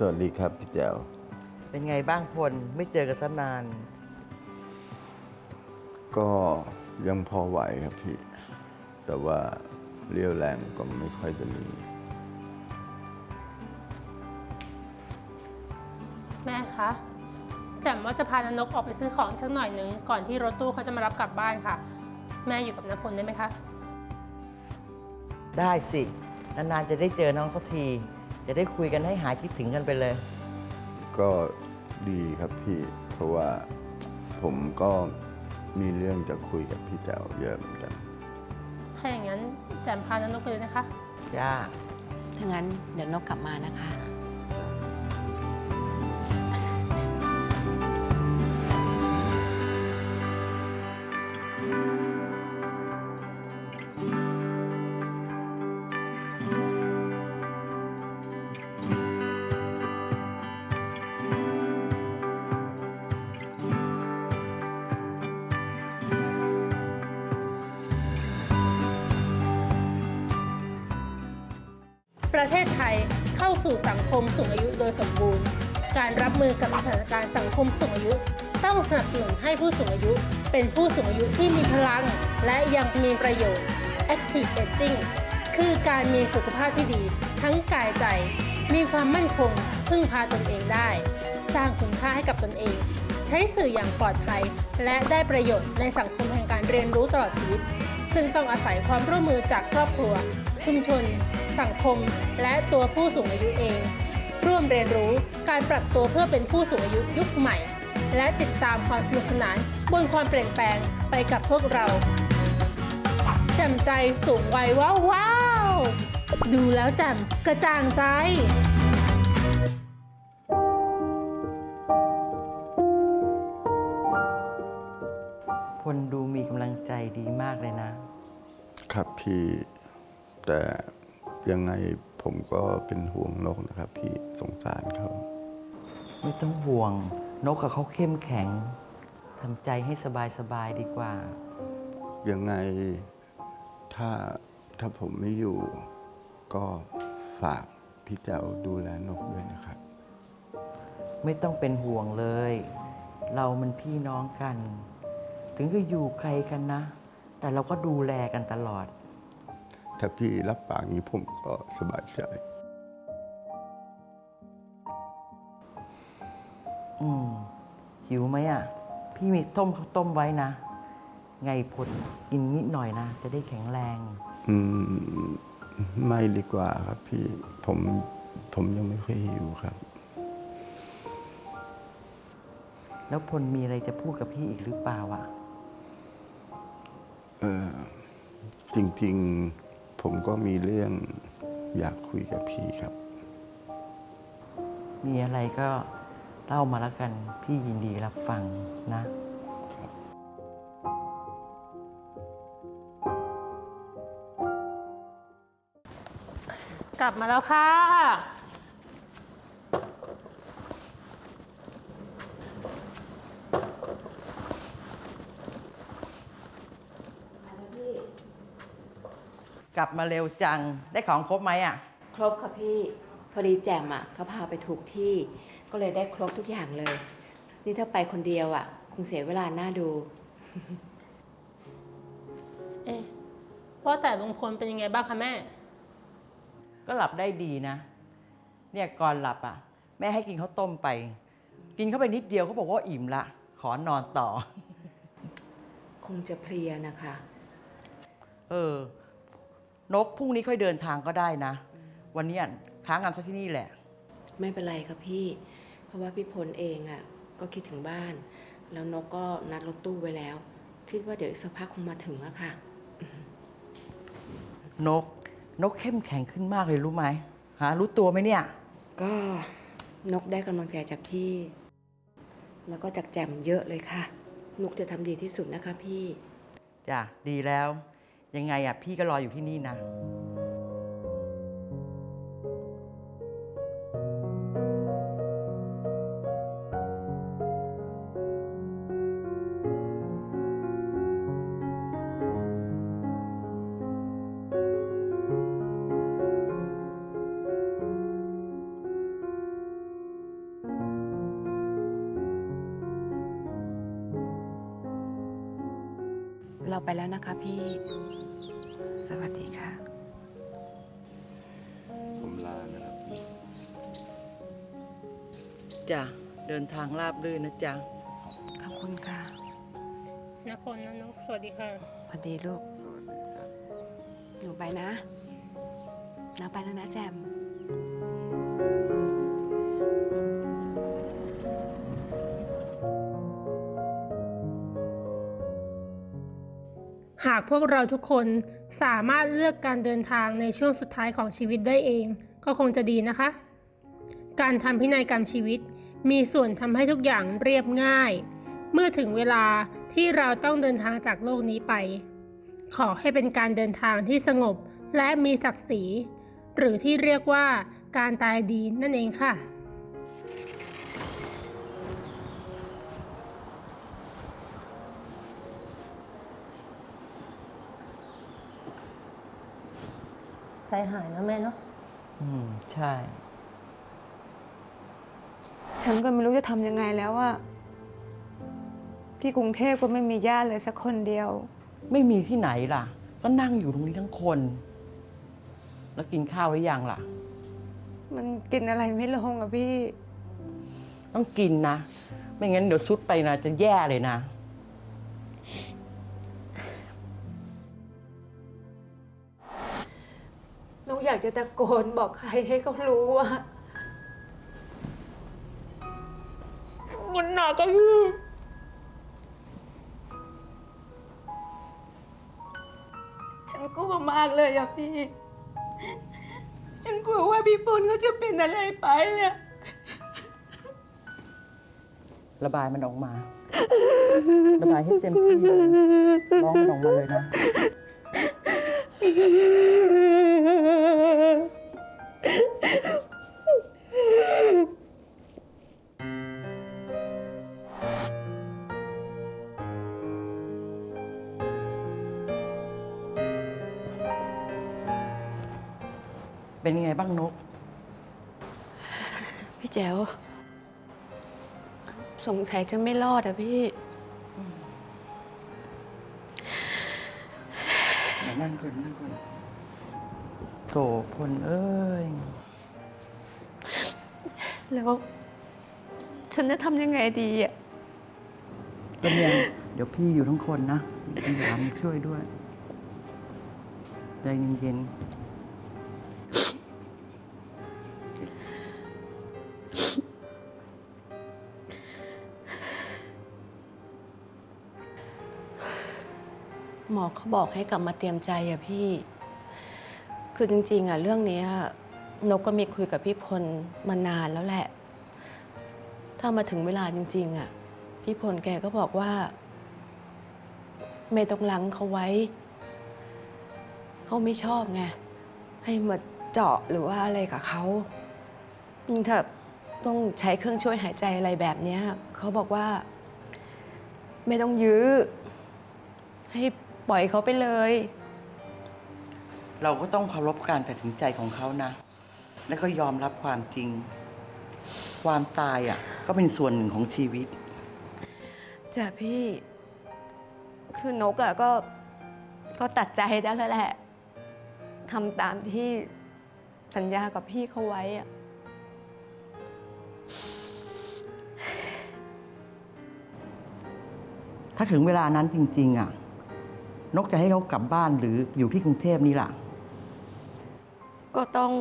สวัสดีครับพี่แจ๋วเป็นไงบ้างพลไม่เจอกันซะนาน ก็ยังพอไหวครับพี่ แต่ว่าเรี่ยวแรงก็ไม่ค่อยจะมีแม่คะแจ่มว่าจะพานนกออกไปซื้อของอีกสักหน่อยนึง ก่อนที่รถตู้เขาจะมารับกลับบ้านค่ะ แม่อยู่กับนพลได้ไหมคะ ได้สิ นานๆจะได้เจอน้องสักที จะได้คุยกันให้หายคิดถึงกันไปเลย ก็ดีครับพี่ เพราะว่าผมก็มีเรื่องจะคุยกับพี่แจ๋วเยอะเหมือนกัน ถ้าอย่างนั้นแจ่มพานนกไปเลยนะคะ จ้า ถ้างั้นเดี๋ยวนกกลับมานะคะ ประเทศไทยเข้าสู่สังคมสูงอายุโดยสมบูรณ์ การรับมือกับสถานการณ์สังคมสูงอายุ ต้องสนับสนุนให้ผู้สูงอายุ เป็นผู้สูงอายุที่มีพลัง และยังมีประโยชน์ Active Aging คือการมีสุขภาพที่ดี ทั้งกายใจ มีความมั่นคง พึ่งพาตนเองได้ สร้างคุณค่าให้กับตนเอง ใช้สื่ออย่างปลอดภัย และได้ประโยชน์ในสังคมแห่งการเรียนรู้ตลอดชีวิต ซึ่งต้องอาศัยความร่วมมือจากครอบครัว ชุมชน สังคม และตัวผู้สูงอายุเอง ร่วมเรียนรู้การปรับตัวเพื่อเป็นผู้สูงอายุยุคใหม่ และติดตามความสนุกสนานบนความเปลี่ยนแปลงไปกับพวกเราแจ่มใจสูงวัยว้าวว้าวดูแล้วแจ่มกระจ่างใจพลดูมีกำลังใจดีมากเลยนะ ครับพี่แต่ ยังไงผมก็เป็นห่วงนกนะครับพี่สงสารเขา ไม่ต้องห่วง นกกับเขาเข้มแข็งทำใจให้สบายๆดีกว่า ยังไงถ้าถ้าผมไม่อยู่ ก็ฝากพี่แจ๋วดูแลนกด้วยนะครับ ไม่ต้องเป็นห่วงเลย เรามันพี่น้องกัน ถึงจะอยู่ไกลกันนะ แต่เราก็ดูแลกันตลอด ถ้าพี่รับปากนี้ผมก็สบายใจ อืมหิวไหมอะ พี่มีต้มข้าวต้มไว้นะ ไงพลกินนิดหน่อยนะ จะได้แข็งแรง อืม ไม่ดีกว่าครับพี่ผมผมยังไม่ค่อยหิวครับ แล้วพลมีอะไรจะพูดกับพี่อีกหรือเปล่าอะ เออจริง ๆ ผมก็มีเรื่องอยากคุยกับพี่ครับ มีอะไรก็เล่ามาแล้วกัน พี่ยินดีรับฟังนะ กลับมาแล้วค่ะ กลับมาเร็วจัง ได้ของครบไหมอะ ครบค่ะพี่ พอดีแจมอะเขาพาไปถูกที่ ก็เลยได้ครบทุกอย่างเลย นี่ถ้าไปคนเดียวอะ คงเสียเวลาหน้าดู เอ๊ะว่าแต่ลุงพลเป็นยังไงบ้างคะแม่ ก็หลับได้ดีนะ เนี่ยก่อนหลับอะ แม่ให้กินข้าวต้มไป กินเข้าไปนิดเดียวเขาบอกว่าอิ่มละ ขอนอนต่อ คงจะเพลียนะคะ เออ นกพรุ่งนี้ค่อยเดินทางก็ได้นะ วันนี้อะค้างงานซะที่นี่แหละ ไม่เป็นไรครับพี่ เพราะว่าพี่พลเองอะ ก็คิดถึงบ้าน แล้วนกก็นัดรถตู้ไว้แล้ว คิดว่าเดี๋ยวอีกสักพักคงมาถึงแล้วค่ะ นก นกเข้มแข็งขึ้นมากเลยรู้ไหมฮะรู้ตัวไหมเนี่ย ก็นกได้กำลังใจจากพี่ แล้วก็จากแจมเยอะเลยค่ะ นกจะทำดีที่สุดนะคะพี่ จ้ะ ดีแล้ว ยังไงอะพี่ก็รออยู่ที่นี่นะ เราไปแล้วนะคะพี่ สวัสดีค่ะ ผมลานะครับพี่จ้ะเดินทางราบรื่นนะจ๊ะ ขอบคุณค่ะนพลนนกสวัสดีค่ะ สวัสดีลูก สวัสดีครับ หนูไปนะน้าไปแล้วนะแจม หากพวกเราทุกคนสามารถเลือกการเดินทางในช่วงสุดท้ายของชีวิตได้เอง ก็คงจะดีนะคะ การทำพินัยกรรมชีวิต มีส่วนทำให้ทุกอย่างเรียบง่าย เมื่อถึงเวลาที่เราต้องเดินทางจากโลกนี้ไป ขอให้เป็นการเดินทางที่สงบและมีศักดิ์ศรี หรือที่เรียกว่าการตายดีนั่นเองค่ะ ใจหายนะแม่เนาะอืม ใช่ ฉันก็ไม่รู้จะทำยังไงแล้วอะที่กรุงเทพก็ไม่มีญาติเลยสักคนเดียว ไม่มีที่ไหนล่ะ ก็นั่งอยู่ตรงนี้ทั้งคน แล้วกินข้าวหรือยังล่ะ มันกินอะไรไม่ลงอะพี่ ต้องกินนะ ไม่งั้นเดี๋ยวซุดไปนะจะแย่เลยนะากจะตะโกนบอกใครให้เขารู้ว่า มันหนักอะพี่ฉันกลัวมากเลยอะพี่ ฉันกลัวว่าพี่ปุณเขาจะเป็นอะไรไปอะระบายมันออกมา ระบายให้เต็มที่เลยร้องมันออกมาเลยนะ เป็นยังไงบ้างนก พี่แจ๋วสงสัยจะไม่รอดอะพี่ นั่นก่อนนั่นก่อนโถพลเอ้ย แล้ว ฉันจะทำยังไงดีอะก็เนี่ยเดี๋ยวพี่อยู่ทั้งคนนะพี่หลามช่วยด้วยใจเย็น หมอเขาบอกให้กลับมาเตรียมใจอะพี่ คือจริงๆอะเรื่องเนี้ยนกก็มีคุยกับพี่พลมานานแล้วแหละ ถ้ามาถึงเวลาจริง ๆอะพี่พลแกก็บอกว่า ไม่ต้องลังเขาไว้ เขาไม่ชอบไง ให้มาเจาะหรือว่าอะไรกับเขายิ่งถ้าต้องใช้เครื่องช่วยหายใจอะไรแบบเนี้ยเขาบอกว่า ไม่ต้องยื้อให้ ปล่อยเขาไปเลยๆเราก็ต้องเคารพการตัดสินใจของเขานะ แล้วก็ยอมรับความจริง ความตายอะก็เป็นส่วนหนึ่งของชีวิต จ้ะพี่ คือนกอะก็ก็ตัดใจได้แล้วแหละทำตามที่สัญญากับพี่เขาไว้อะถ้าถึงเวลานั้นจริง ๆ อะ นกจะให้เขากลับบ้านหรืออยู่ที่กรุงเทพนี่ล่ะ ก็ต้อง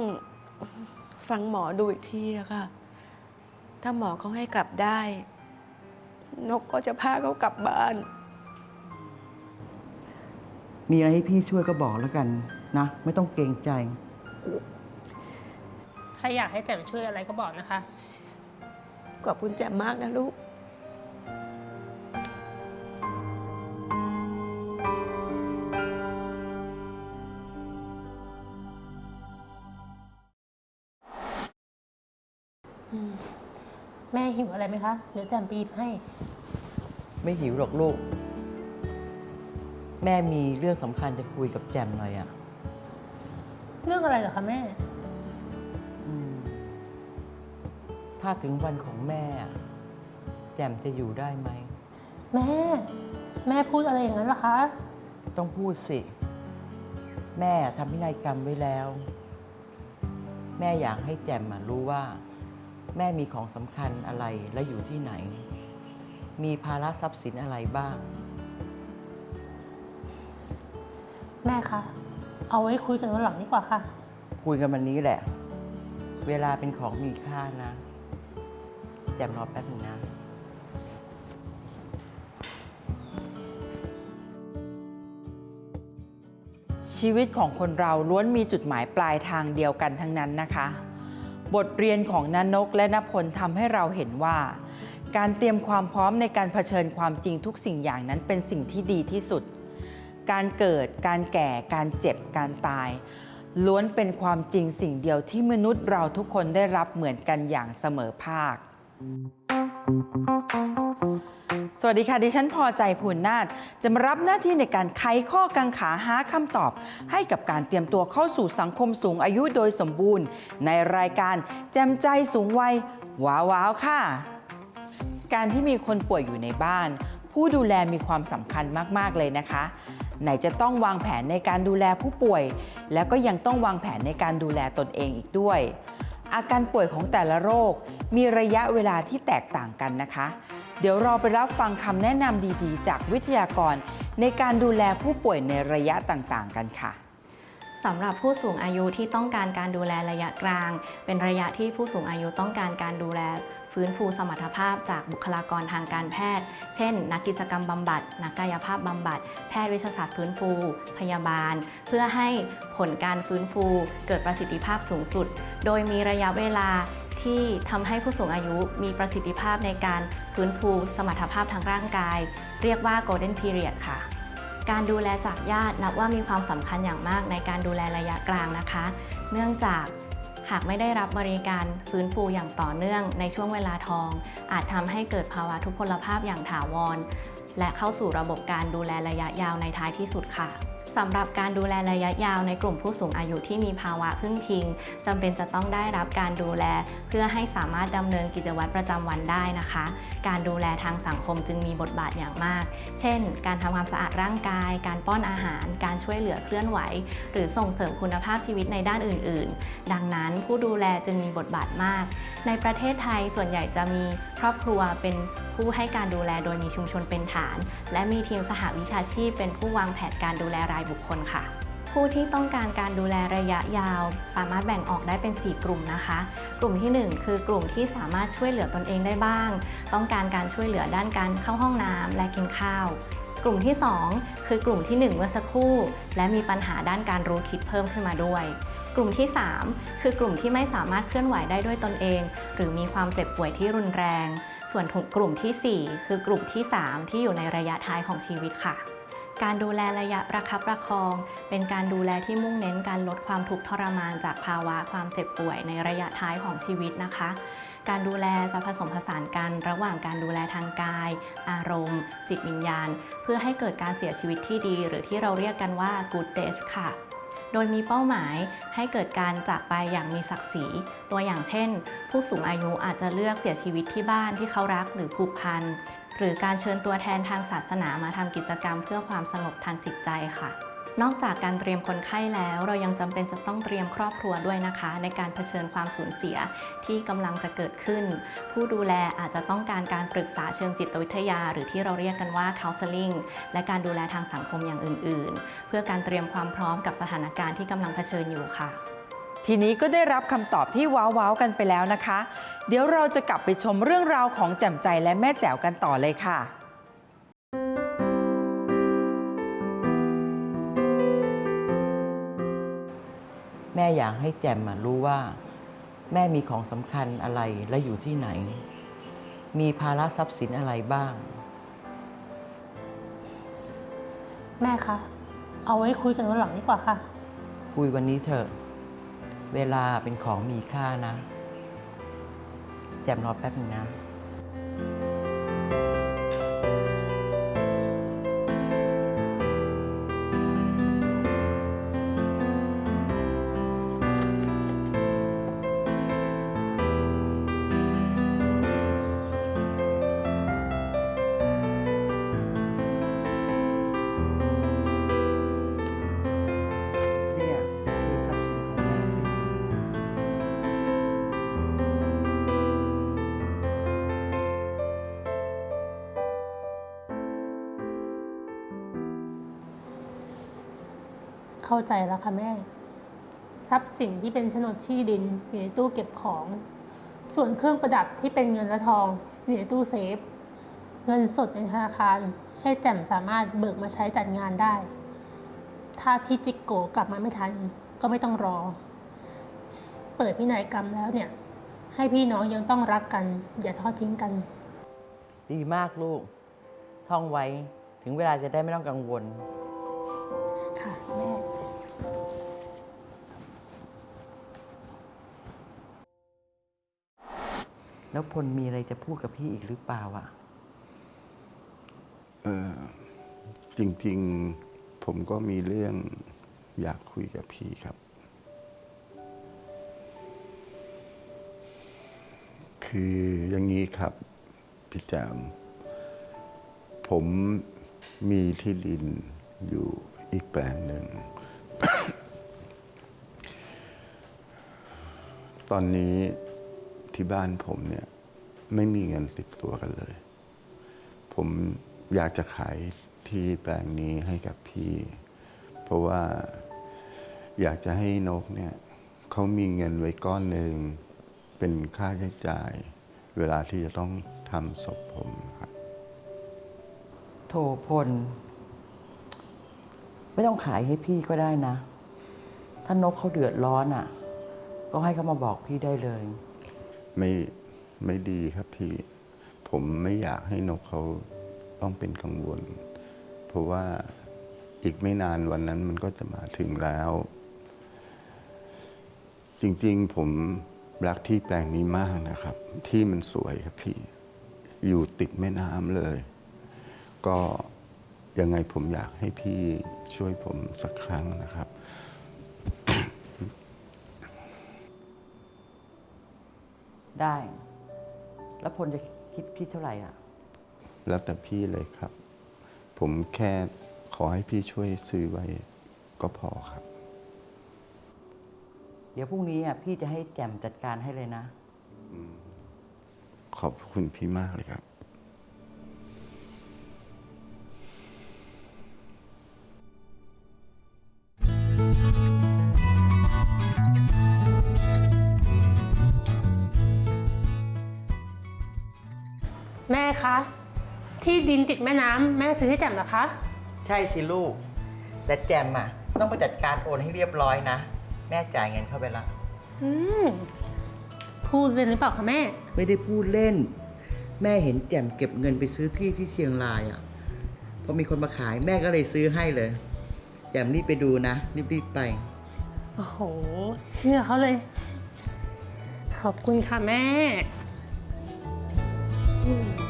ฟังหมอดูอีกทีอะค่ะ ถ้าหมอเขาให้กลับได้ นกก็จะพาเขากลับบ้าน มีอะไรให้พี่ช่วยก็บอกแล้วกันนะ ไม่ต้องเกรงใจ ถ้าอยากให้แจ่มช่วยอะไรก็บอกนะคะ ขอบคุณแจ่มมากนะลูก หิวอะไรไหมคะเดี๋ยวแจ่มไปหยิบให้ ไม่หิวหรอกลูก แม่มีเรื่องสำคัญจะคุยกับแจมหน่อยอะเรื่องอะไรเหรอคะแม่ อืมถ้าถึงวันของแม่อะแจมจะอยู่ได้ไหม แม่ แม่พูดอะไรอย่างนั้นเหรอคะ ต้องพูดสิ แม่ทำพินัยกรรมไว้แล้ว แม่อยากให้แจมอะรู้ว่า แม่มีของสำคัญอะไรและอยู่ที่ไหน มีภาระทรัพย์สินอะไรบ้าง แม่คะ เอาไว้คุยกันวันหลังดีกว่าค่ะ คุยกันวันนี้แหละ เวลาเป็นของมีค่านะแจมรอแป๊บนึงนะ ชีวิตของคนเราล้วนมีจุดหมายปลายทางเดียวกันทั้งนั้นนะคะ บทเรียนของนันกและนพลทำให้เราเห็นว่า การเตรียมความพร้อมในการเผชิญความจริงทุกสิ่งอย่างนั้นเป็นสิ่งที่ดีที่สุด การเกิด การแก่ การเจ็บ การตาย ล้วนเป็นความจริงสิ่งเดียวที่มนุษย์เราทุกคนได้รับเหมือนกันอย่างเสมอภาค สวัสดีค่ะ ดิฉันพอใจภูลนาถจะมารับหน้าที่ในการไขข้อกังขาหาคำตอบ ให้กับการเตรียมตัวเข้าสู่สังคมสูงอายุโดยสมบูรณ์ ในรายการแจมใจสูงวัยว้าว้าวค่ะ การที่มีคนป่วยอยู่ในบ้าน ผู้ดูแลมีความสำคัญมาก ๆ เลยนะคะ ไหนจะต้องวางแผนในการดูแลผู้ป่วย แล้วก็ยังต้องวางแผนในการดูแลตนเองอีกด้วย อาการป่วยของแต่ละโรค มีระยะเวลาที่แตกต่างกันนะคะ เดี๋ยวเราไปรับฟังคำแนะนำดีๆ จากวิทยากร ในการดูแลผู้ป่วยในระยะต่างๆ กันค่ะสำหรับผู้สูงอายุที่ต้องการการดูแลระยะกลาง เป็นระยะที่ผู้สูงอายุต้องการการดูแลฟื้นฟูสมรรถภาพจากบุคลากรทางการแพทย์ เช่น นักกิจกรรมบำบัด นักกายภาพบำบัด แพทย์วิชาศาสตร์ฟื้นฟู พยาบาล เพื่อให้ผลการฟื้นฟูเกิดประสิทธิภาพสูงสุด โดยมีระยะเวลา ที่ทำให้ผู้สูงอายุมีประสิทธิภาพในการฟื้นฟูสมรรถภาพทางร่างกาย เรียกว่า golden period ค่ะ การดูแลจากญาตินับว่ามีความสำคัญอย่างมากในการดูแลระยะกลางนะคะ เนื่องจากหากไม่ได้รับบริการฟื้นฟูอย่างต่อเนื่องในช่วงเวลาทอง อาจทำให้เกิดภาวะทุพพลภาพอย่างถาวร และเข้าสู่ระบบการดูแลระยะยาวในท้ายที่สุดค่ะ สำหรับการดูแลระยะยาวในกลุ่มผู้สูงอายุที่มีภาวะพึ่งพิงจำเป็นจะต้องได้รับการดูแล เพื่อให้สามารถดำเนินกิจวัตรประจำวันได้นะคะ การดูแลทางสังคมจึงมีบทบาทอย่างมาก เช่น การทำความสะอาดร่างกาย การป้อนอาหาร การช่วยเหลือเคลื่อนไหว หรือส่งเสริมคุณภาพชีวิตในด้านอื่น ๆ ดังนั้นผู้ดูแลจึงมีบทบาทมาก ในประเทศไทยส่วนใหญ่จะมีครอบครัวเป็นผู้ให้การดูแลโดยมีชุมชนเป็นฐาน และมีทีมสหวิชาชีพเป็นผู้วางแผนการดูแลรายบุคคลค่ะ ผู้ที่ต้องการการดูแลระยะยาว สามารถแบ่งออกได้เป็น 4 กลุ่มนะคะ กลุ่มที่ 1 คือกลุ่มที่สามารถช่วยเหลือตนเองได้บ้าง ต้องการการช่วยเหลือด้านการเข้าห้องน้ำและกินข้าว กลุ่มที่ 2 คือกลุ่มที่ 1 เมื่อสักครู่ และมีปัญหาด้านการรู้คิดเพิ่มขึ้นมาด้วยกลุ่มที่ 3 คือกลุ่มที่ไม่สามารถเคลื่อนไหวได้ด้วยตนเอง หรือมีความเจ็บป่วยที่รุนแรง ส่วนกลุ่มทีสี่4 คือกลุ่มที่ 3 ที่อยู่ในระยะท้ายของชีวิตค่ะ การดูแลระยะประคับประคอง เป็นการดูแลที่มุ่งเน้นการลดความทุกข์ทรมานจากภาวะความเจ็บป่วยในระยะท้ายของชีวิตนะคะ การดูแลจะผสมผสานกันระหว่างการดูแลทางกาย อารมณ์ จิตวิญญาณ เพื่อให้เกิดการเสียชีวิตที่ดี หรือที่เราเรียกกันว่า good death ค่ะโดยมีเป้าหมายให้เกิดการจากไปอย่างมีศักดิ์ศรี ตัวอย่างเช่น ผู้สูงอายุอาจจะเลือกเสียชีวิตที่บ้านที่เขารักหรือผูกพัน หรือการเชิญตัวแทนทางศาสนามาทำกิจกรรมเพื่อความสงบทางจิตใจค่ะ นอกจากการเตรียมคนไข้แล้ว เรายังจำเป็นจะต้องเตรียมครอบครัวด้วยนะคะ ในการเผชิญความสูญเสียที่กำลังจะเกิดขึ้น ผู้ดูแลอาจจะต้องการการปรึกษาเชิงจิตวิทยา หรือที่เราเรียกกันว่า counseling และการดูแลทางสังคมอย่างอื่น ๆ เพื่อการเตรียมความพร้อมกับสถานการณ์ที่กำลังเผชิญอยู่ค่ะ ทีนี้ก็ได้รับคำตอบที่ว้าวๆกันไปแล้วนะคะ เดี๋ยวเราจะกลับไปชมเรื่องราวของแจ่มใจและแม่แจ๋วกันต่อเลยค่ะแม่อยากให้แจมอะรู้ว่า แม่มีของสำคัญอะไรและอยู่ที่ไหน มีภาระทรัพย์สินอะไรบ้าง แม่คะ เอาไว้คุยกันวันหลังดีกว่าค่ะ คุยวันนี้เถอะ เวลาเป็นของมีค่านะ แจมรอแป๊บนึงนะ เข้าใจแล้วค่ะแม่ ทรัพย์สินที่เป็นโฉนดที่ดินอยู่ในตู้เก็บของ ส่วนเครื่องประดับที่เป็นเงินและทองอยู่ในตู้เซฟ เงินสดในธนาคาร ให้แจ่มสามารถเบิกมาใช้จัดงานได้ ถ้าพี่จิกโกกลับมาไม่ทัน ก็ไม่ต้องรอ เปิดพินัยกรรมแล้วเนี่ย ให้พี่น้องยังต้องรักกัน อย่าทอดทิ้งกัน ดีมากลูก ท่องไว้ถึงเวลาจะได้ไม่ต้องกังวล แล้วพลมีอะไรจะพูดกับพี่อีกหรือเปล่าอะเออจริง ๆ ผมก็มีเรื่องอยากคุยกับพี่ครับ คืออย่างนี้ครับ พี่แจมผมมีที่ดินอยู่อีกแปลงหนึ่ง ตอนนี้ ที่บ้านผมเนี่ยไม่มีเงินติดตัวกันเลย ผมอยากจะขายที่แปลงนี้ให้กับพี่ เพราะว่าอยากจะให้นกเนี่ยเขามีเงินไว้ก้อนหนึ่งเป็นค่าใช้จ่าย เวลาที่จะต้องทำศพผมครับ โถพล ไม่ต้องขายให้พี่ก็ได้นะ ถ้านกเขาเดือดร้อนอะ ก็ให้เขามาบอกพี่ได้เลย ไม่ไม่ดีครับพี่ ผมไม่อยากให้นกเขาต้องเป็นกังวล เพราะว่าอีกไม่นานวันนั้นมันก็จะมาถึงแล้ว จริงๆผมรักที่แปลงนี้มากนะครับ ที่มันสวยครับพี่ อยู่ติดแม่น้ำเลย ก็ยังไงผมอยากให้พี่ช่วยผมสักครั้งนะครับ ได้ แล้วพลจะคิดพี่เท่าไหร่อะ แล้วแต่พี่เลยครับ ผมแค่ขอให้พี่ช่วยซื้อไว้ก็พอครับ เดี๋ยวพรุ่งนี้อะพี่จะให้แจ่มจัดการให้เลยนะ ขอบคุณพี่มากเลยครับ ม่น้ำแม่ซื้อให้แจ่มเหรอคะ ใช่สิลูก แต่แจ่มอะ ต้องไปจัดการโอนให้เรียบร้อยนะ แม่จ่ายเงินเข้าไปละ อืมพูดเล่นหรือเปล่าคะแม่ ไม่ได้พูดเล่น แม่เห็นแจ่มเก็บเงินไปซื้อที่ที่เชียงรายอะพอมีคนมาขายแม่ก็เลยซื้อให้เลย แจ่มรีบไปดูนะรีบๆไป โอ้โห เชื่อเขาเลย ขอบคุณค่ะแม่ อืม